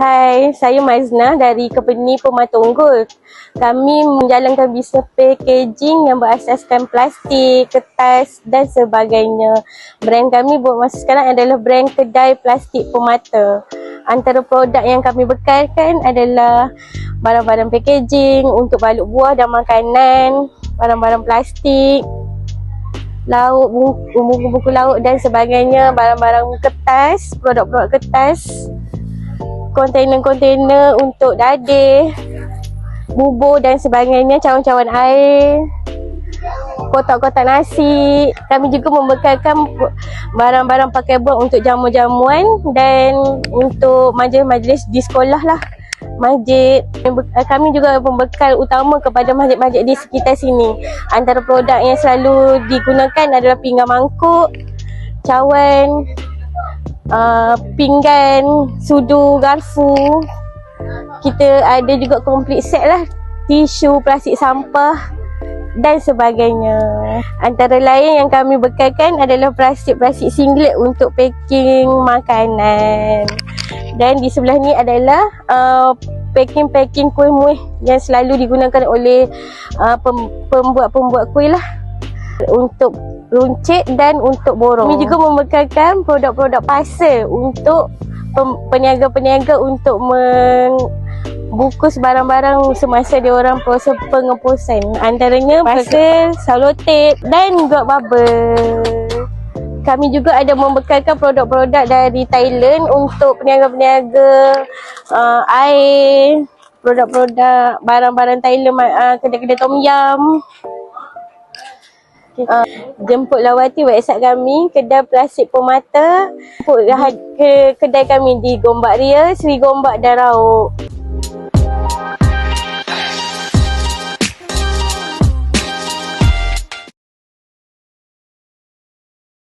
Hai, saya Mazna dari Company Permata Unggul. Kami menjalankan bisnes packaging yang berasaskan plastik, kertas dan sebagainya. Brand kami buat masa sekarang adalah brand kedai plastik Permata. Antara produk yang kami bekalkan adalah barang-barang packaging untuk balut buah dan makanan, barang-barang plastik, lauk, buku, buku-buku lauk dan sebagainya, barang-barang kertas, produk-produk kertas, kontainer-kontainer untuk dadir, bubur dan sebagainya, cawan-cawan air, kotak-kotak nasi. Kami juga membekalkan barang-barang pakai buat untuk jamu-jamuan dan untuk majlis-majlis di sekolah lah. Masjid. Kami juga membekal utama kepada masjid-masjid di sekitar sini. Antara produk yang selalu digunakan adalah pinggan mangkuk, cawan, uh, pinggan, sudu, garfu. Kita ada juga komplit set lah. Tisu, plastik sampah dan sebagainya. Antara lain yang kami bekalkan adalah plastik-plastik singlet untuk packing makanan. Dan di sebelah ni adalah uh, packing-packing kuih-muih yang selalu digunakan oleh uh, pem- pembuat-pembuat kuih lah untuk runcit dan untuk borong. Kami juga membekalkan produk-produk parcel untuk peniaga-peniaga untuk membungkus barang-barang semasa dia orang proses pengepusan. Antaranya parcel, salotip dan juga bubble. Kami juga ada membekalkan produk-produk dari Thailand untuk peniaga-peniaga uh, air, produk-produk barang-barang Thailand, uh, kedai-kedai tom yum. Uh, jemput lawati website kami kedai plastik pemata jemput ke kedai kami di Gombak Ria, Seri Gombak dan Rauk